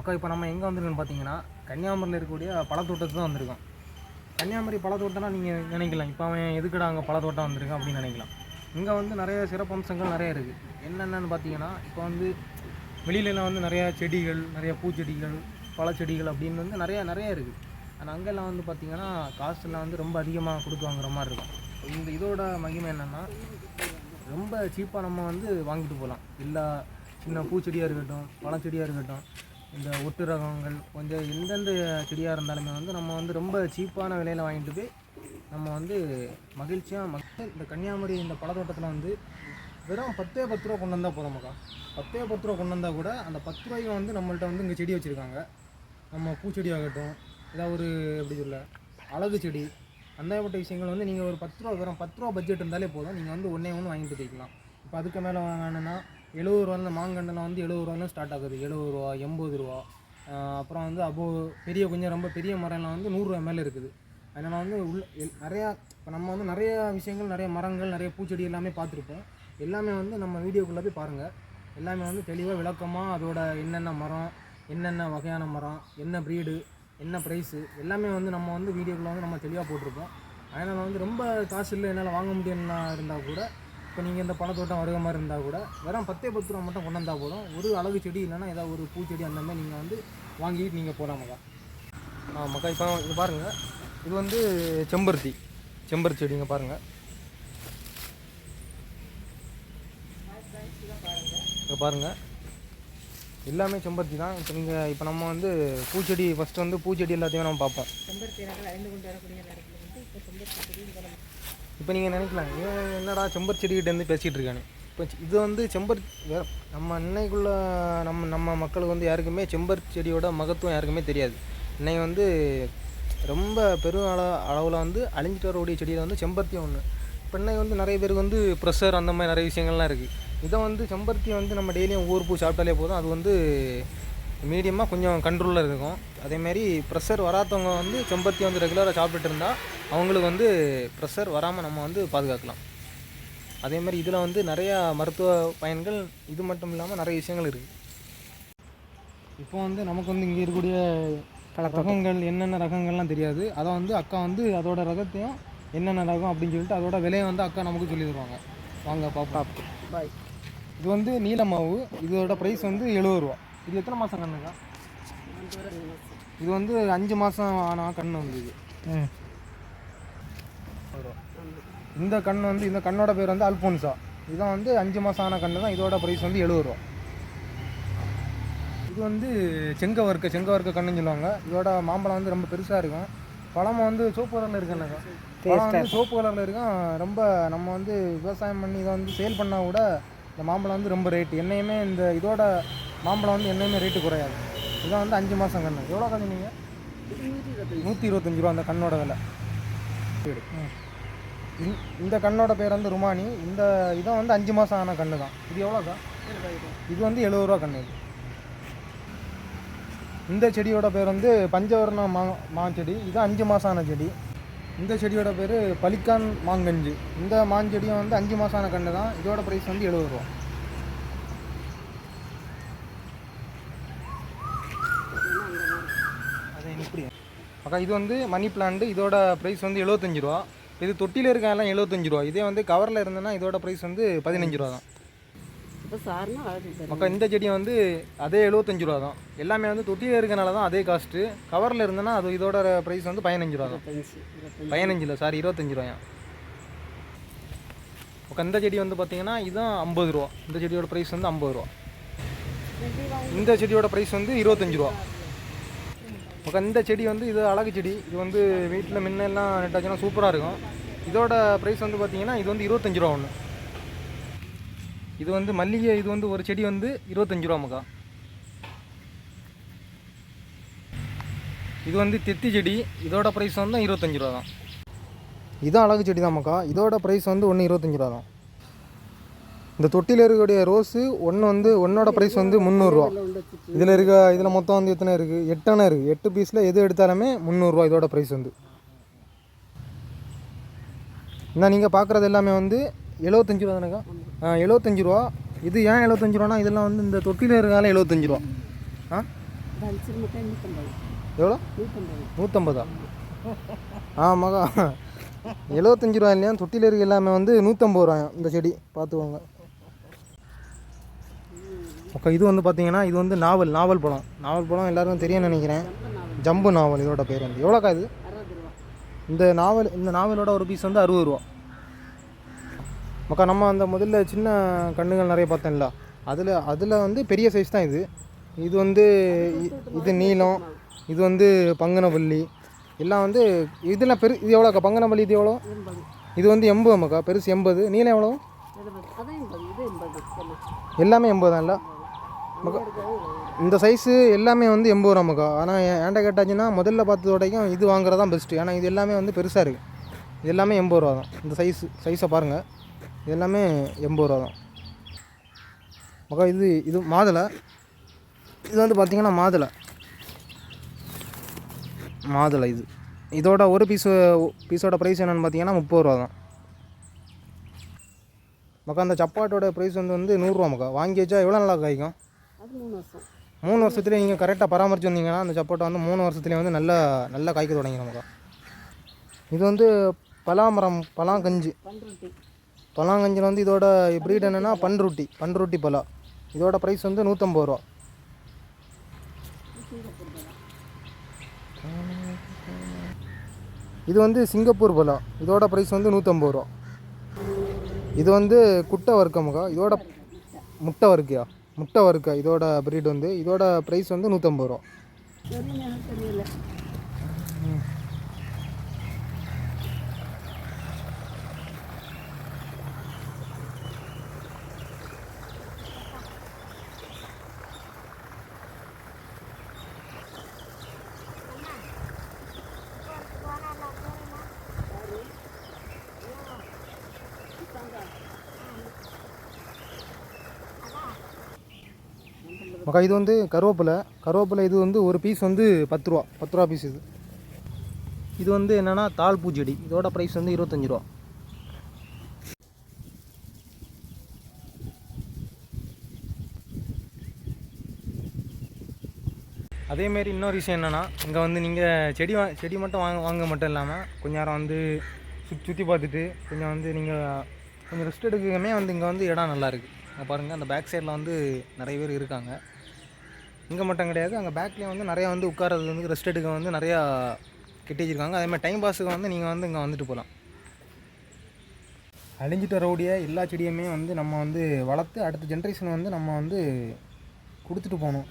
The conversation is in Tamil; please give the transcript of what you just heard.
மக்கள் இப்போ நம்ம எங்கே வந்திருக்கோம்னு பார்த்தீங்கன்னா கன்னியாகுமரியில் இருக்கக்கூடிய பழத்தோட்டத்துக்கு தான் வந்திருக்கோம். கன்னியாகுமரி பழத்தோட்டம்னா நீங்கள் நினைக்கலாம். இப்போ அவன் எதுக்குடா அங்கே பழத்தோட்டம் வந்திருக்கான் அப்படின்னு நினைக்கலாம். இங்கே வந்து நிறைய சிறப்பம்சங்கள் நிறைய இருக்குது என்னென்னு பார்த்தீங்கன்னா இப்போ வந்து வெளியிலலாம் வந்து நிறையா செடிகள் நிறைய பூச்செடிகள் பழச்செடிகள் அப்படின்னு வந்து நிறையா நிறைய இருக்குது ஆனால் அங்கெல்லாம் வந்து பார்த்திங்கன்னா காசுலாம் வந்து ரொம்ப அதிகமாக கொடுத்து வாங்குற மாதிரி இருக்கும். இந்த இதோட மகிமை என்னென்னா ரொம்ப சீப்பாக நம்ம வந்து வாங்கிட்டு போகலாம். எல்லா சின்ன பூச்செடியாக இருக்கட்டும் பழச்செடியாக இருக்கட்டும் இந்த ஒட்டு ரகங்கள் கொஞ்சம் எந்தெந்த செடியாக இருந்தாலுமே வந்து நம்ம வந்து ரொம்ப சீப்பான விலையில் வாங்கிட்டு போய் நம்ம வந்து மகிழ்ச்சியாக மக்கள் இந்த கன்னியாகுமரி இந்த பழத்தோட்டத்தில் வந்து வெறும் பத்தே பத்து ரூபா கொண்டு வந்தால் போதும் மக்கா. பத்தே பத்து ரூபா கொண்டு வந்தால் கூட அந்த பத்து ரூபாய்க்கு வந்து நம்மள்ட்ட வந்து இங்கே செடி வச்சுருக்காங்க. நம்ம பூச்செடி ஆகட்டும் ஏதாவது ஒரு எப்படி சொல்ல அழகு செடி அந்தப்பட்ட விஷயங்கள் வந்து நீங்கள் ஒரு பத்து ரூபா வெறும் பத்து ரூபா பட்ஜெட் இருந்தாலே போதும். நீங்கள் வந்து ஒன்றே ஒன்று வாங்கிட்டு போய்க்கலாம். இப்போ அதுக்கு மேலே வாங்கினா எழுபது ரூபாயில் மாங்கன்றுலாம் வந்து எழுபது ரூபாயிலும் ஸ்டார்ட் ஆகுது. எழுபது ரூபா எண்பது ரூபா. அப்புறம் வந்து அபோ பெரிய கொஞ்சம் ரொம்ப பெரிய மரம்லாம் வந்து நூறுரூவா மேலே இருக்குது. அதனால் வந்து உள்ள எல்- நிறையா இப்போ நம்ம வந்து நிறைய விஷயங்கள் நிறைய மரங்கள் நிறைய பூச்செடி எல்லாமே பார்த்துருப்போம். எல்லாமே வந்து நம்ம வீடியோக்குள்ளே போய் பாருங்கள் எல்லாமே வந்து தெளிவாக விளக்கமாக அதோட என்னென்ன மரம் என்னென்ன வகையான மரம் என்ன ப்ரீடு என்ன ப்ரைஸு எல்லாமே வந்து நம்ம வந்து வீடியோக்குள்ளே வந்து நம்ம தெளிவாக போட்டிருப்போம். அதனால் வந்து ரொம்ப காசு இல்லை என்னால் வாங்க முடியும்னா இருந்தால் கூட இப்போ நீங்கள் இந்த பழத்தோட்டம் வருக மாதிரி இருந்தால் கூட வெறும் பத்தே பத்து ரூபா மட்டும் கொண்டு வந்தால் போதும். ஒரு அழகு செடி இல்லைன்னா ஏதாவது ஒரு பூச்செடி அந்த மாதிரி நீங்கள் வந்து வாங்கிட்டு நீங்கள் போகலாம் மக்கா ஆ மக்கா இப்போ இது பாருங்கள் இது வந்து செம்பருத்தி செம்பருத்தி செடிங்க பாருங்கள் இங்கே பாருங்கள் எல்லாமே செம்பருத்தி தான். இப்போ நீங்கள் இப்போ நம்ம வந்து பூச்செடி ஃபஸ்ட்டு வந்து பூச்செடி எல்லாத்தையும் நம்ம பார்ப்போம். செம்பருத்தி இப்போ நீங்கள் நினைக்கலாம் இவன் என்னடா செம்பர் செடிக்கிட்டேருந்து பேசிகிட்டு இருக்கானு. இப்போ இது வந்து செம்பருத்தி நம்ம அன்னைக்குள்ள நம்ம நம்ம மக்களுக்கு வந்து யாருக்குமே செம்பர் செடியோட மகத்துவம் யாருக்குமே தெரியாது. இன்னைக்கு வந்து ரொம்ப பெரும் அள அளவில் வந்து அழிஞ்சிட்டு வரக்கூடிய செடியில் வந்து செம்பருத்தி ஒன்று இப்போ இன்னைக்கு வந்து நிறைய பேருக்கு வந்து ப்ரெஷர் அந்த மாதிரி நிறைய விஷயங்கள்லாம் இருக்குது இதை வந்து செம்பருத்தி வந்து நம்ம டெய்லியும் ஊர் பூ சாப்பிட்டாலே போதும். அது வந்து மீடியமாக கொஞ்சம் கண்ட்ரோலில் இருக்கும். அதேமாரி ப்ரெஷர் வராதவங்க வந்து செம்பருத்தி வந்து ரெகுலராக சாப்பிட்டுட்டு இருந்தால் அவங்களுக்கு வந்து ப்ரெஷர் வராமல் நம்ம வந்து பாதுகாக்கலாம். அதே மாதிரி இதில் வந்து நிறையா மருத்துவ பயன்கள் இது மட்டும் இல்லாமல் நிறைய விஷயங்கள் இருக்குது இப்போ வந்து நமக்கு வந்து இங்கே இருக்கக்கூடிய ரகங்கள் என்னென்ன ரகங்கள்லாம் தெரியாது. அதை வந்து அக்கா வந்து அதோட ரகத்தையும் என்னென்ன ரகம் அப்படின்னு சொல்லிட்டு அதோட விலையை வந்து அக்கா நமக்கு சொல்லி தருவாங்க வாங்க பாப்பா பாய் இது வந்து நீல மாவு இதோட ப்ரைஸ் வந்து எழுபது ரூபா. இது எத்தனை மாதம் கண்ணுக்கா இது வந்து அஞ்சு மாதம் ஆன கண்ணு வந்து இது. இந்த கண் வந்து இந்த கண்ணோட பேர் வந்து அல்போன்சா. இதான் வந்து அஞ்சு மாதம் ஆன கண்ணு தான் இதோட ப்ரைஸ் வந்து எழுபது ரூபா. இது வந்து செங்க வர்க்க செங்க வர்க்க கண்ணுன்னு சொல்லுவாங்க. இதோட மாம்பழம் வந்து ரொம்ப பெருசாக இருக்கும். பழம் வந்து சோப்பு கலரில் இருக்குன்னாக்கா பழம் வந்து சோப்பு கலரில் இருக்கும். ரொம்ப நம்ம வந்து விவசாயம் பண்ணி இதை வந்து சேல் பண்ணால் கூட இந்த மாம்பழம் வந்து ரொம்ப ரேட்டு என்னையுமே இந்த இதோட மாம்பழம் வந்து என்னையுமே ரேட்டு குறையாது. இதான் வந்து அஞ்சு மாதம் கண்ணு எவ்வளோ கண்ணு நீங்கள் நூற்றி இருபத்தஞ்சி ரூபா. அந்த கண்ணோட விலை. சரி இந்த- இந்த கண்ணோட பேர் வந்து ருமானி. இந்த இதான் வந்து அஞ்சு மாதம் ஆன கண்ணு தான். இது எவ்வளோக்கா இது வந்து எழுபது ரூபா கண்ணு இது. இந்த செடியோட பேர் வந்து பஞ்சவர்ண மா மாஞ்செடி. இது அஞ்சு மாதம் ஆன செடி. இந்த செடியோட பேர் பலிக்கான் மாங்கஞ்சு. இந்த மாஞ்செடியும் வந்து அஞ்சு மாதம் ஆன கண்ணு தான். இதோட ப்ரைஸ் வந்து எழுபது ரூபா அது இப்படி அக்கா இது வந்து மணி பிளான்ட் இதோட ப்ரைஸ் வந்து எழுபத்தஞ்சு ரூபா. இது தொட்டியில் இருக்க எல்லாம் எழுபத்தஞ்சு ரூபா. இதே வந்து கவரில் இருந்ததுன்னா இதோட ப்ரைஸ் வந்து பதினஞ்சு ரூபா தான். மக்கா இந்த செடி வந்து அதே எழுபத்தஞ்சு ரூபா தான். எல்லாமே வந்து தொட்டியில் இருக்கனால தான் அதே காஸ்ட்டு கவரில் இருந்ததுன்னா அது இதோட ப்ரைஸ் வந்து பதினஞ்சு ரூபா தான். பதினஞ்சு இல்லை சாரி இருபத்தஞ்சு ரூபாயா? மக்கா இந்த செடி வந்து பார்த்தீங்கன்னா இதுதான் ஐம்பது ரூபா. இந்த செடியோட ப்ரைஸ் வந்து ஐம்பது ரூபா. இந்த செடியோட ப்ரைஸ் வந்து இருபத்தஞ்சு ரூபா. இப்போ இந்த செடி வந்து இது அழகு செடி. இது வந்து வீட்டில் முன்னெல்லாம் நட்டாச்சுன்னா சூப்பராக இருக்கும். இதோட ப்ரைஸ் வந்து பார்த்தீங்கன்னா இது வந்து இருபத்தஞ்சு ரூபா ஒன்று இது வந்து மல்லிகை இது வந்து ஒரு செடி வந்து இருபத்தஞ்சு ரூபா மக்கா இது வந்து தெத்தி செடி. இதோட ப்ரைஸ் வந்து இருபத்தஞ்சு ரூபா தான். இதுதான் அழகு செடி தான் மக்கா இதோட ப்ரைஸ் வந்து ஒன்று இருபத்தஞ்சு ரூபா தான். இந்த தொட்டியில் இருக்கக்கூடிய ரோஸு ஒன்று வந்து ஒன்னோட ப்ரைஸ் வந்து முந்நூறுரூவா இதில் இருக்க இதில் மொத்தம் வந்து எத்தனை இருக்குது எட்டனை இருக்குது எட்டு பீஸில் எது எடுத்தாலுமே முந்நூறுரூவா இதோட ப்ரைஸ் வந்து. இந்த நீங்கள் பார்க்குறது எல்லாமே வந்து எழுபத்தஞ்சி ரூபா தானேக்கா? எழுபத்தஞ்சி ரூபா. இது ஏன் எழுபத்தஞ்சி ரூபானா இதெல்லாம் வந்து இந்த தொட்டியில் இருக்கிறதால எழுபத்தஞ்சி ரூபா. ஆ? எவ்வளோ? நூற்றம்பதா ஆமாக்கா. எழுபத்தஞ்சி ரூபா இல்லையா? தொட்டியில் இருக்க எல்லாமே வந்து நூற்றம்பது ரூபாயா? இந்த செடி பார்த்துக்கோங்க ஓகே இது வந்து பார்த்தீங்கன்னா இது வந்து நாவல் நாவல் பழம் நாவல் பழம் எல்லாருக்கும் தெரியும்னு நினைக்கிறேன். ஜம்பு நாவல் இதோட பேர் வந்து. எவ்வளோக்கா இது? இந்த நாவல் இந்த நாவலோட ஒரு பீஸ் வந்து அறுபது ரூபா. மக்கா நம்ம அந்த முதல்ல சின்ன கண்ணுகள் நிறைய பார்த்தோம்ல அதில் அதில் வந்து பெரிய சைஸ் தான் இது. இது வந்து இது நீளம் இது வந்து பங்கனப்பள்ளி எல்லாம் வந்து இதில் பெரு இது எவ்வளோக்கா? பங்கனப்பள்ளி இது எவ்வளோ? இது வந்து எண்பது மக்கா பெருசு எண்பது. நீளம் எவ்வளோ அதான் எண்பது இது எண்பது எல்லாம் எல்லாமே எண்பது தான்ல மக்கா. இந்த சைஸு எல்லாமே வந்து எண்பது ரூபா மக்கா. ஆனால் ஏன்டா கேட்டாச்சுன்னா முதல்ல பார்த்ததோடையும் இது வாங்குறது தான் பெஸ்ட்டு ஏன்னா இது எல்லாமே வந்து பெருசாக இருக்குது இது எல்லாமே எண்பது ரூபா தான். இந்த சைஸு சைஸை பாருங்கள் இது எல்லாமே எண்பது ரூபா தான். மக்கா இது இது மாதுளை. இது வந்து பார்த்திங்கன்னா மாதுளை. மாதுளை இது. இதோட ஒரு பீஸு பீஸோட ப்ரைஸ் என்னென்னு பார்த்தீங்கன்னா முப்பது ரூபா தான். மக்கா அந்த சப்பாட்டோட ப்ரைஸ் வந்து வந்து நூறுரூவா மக்கா. வாங்கி வச்சா எவ்வளோ நல்லா காய்க்கும்? மூணு வருஷம். மூணு வருஷத்துலேயே நீங்கள் கரெக்டாக பராமரிச்சு வந்தீங்கன்னா அந்த சப்போட்டா வந்து மூணு வருஷத்துலேயே வந்து நல்லா நல்லா காய்க்க தொடங்கிடும் மக்கா இது வந்து பலாமரம் பலாங்கஞ்சி. பலாங்கஞ்சில் வந்து இதோட breed என்னென்னா பன்ருட்டி பன்ருட்டி பலா இதோட ப்ரைஸ் வந்து நூற்றம்பது ரூபா. இது வந்து சிங்கப்பூர் பலா இதோட ப்ரைஸ் வந்து நூற்றம்பது ரூபா. இது வந்து குட்டை வறுக்கமுக்கா இதோட முட்டை வறுக்கையா முட்டை வறுக்க இதோட ப்ரீட் வந்து இதோட ப்ரைஸ் வந்து நூற்றம்பது ரூபா. தெரியல மக்கா இது வந்து கருவேப்பிலை. கருவேப்பிலை இது வந்து ஒரு பீஸ் வந்து பத்து ரூபா பத்து ரூபா பீஸ் இது. இது வந்து என்னென்னா தாள் பூச்செடி. இதோட ப்ரைஸ் வந்து இருபத்தஞ்சி ரூபா அதேமாரி இன்னொரு விஷயம் என்னென்னா இங்கே வந்து நீங்கள் செடி வா செடி மட்டும் வாங்க வாங்க மட்டும் இல்லாமல் கொஞ்ச நேரம் வந்து சுற்றி சுற்றி பார்த்துட்டு கொஞ்சம் வந்து நீங்கள் கொஞ்சம் ரெஸ்ட் எடுக்கமே வந்து இங்கே வந்து இடம் நல்லாயிருக்கு பாருங்கள் அந்த பேக் சைடில் வந்து நிறைய பேர் இருக்காங்க. இங்கே மட்டும் கிடையாது. அங்கே பேக்லேயும் வந்து நிறையா வந்து உட்காரது வந்து ரெஸ்ட் எடுக்க வந்து நிறையா கட்டி வச்சிருக்காங்க. அதே மாதிரி டைம் பாஸுக்கு வந்து நீங்கள் வந்து இங்கே வந்துட்டு போகலாம் அழிஞ்சிட்டு வரக்கூடிய எல்லா செடியுமே வந்து நம்ம வந்து வளர்த்து அடுத்த ஜென்ரேஷன் வந்து நம்ம வந்து கொடுத்துட்டு போகணும்.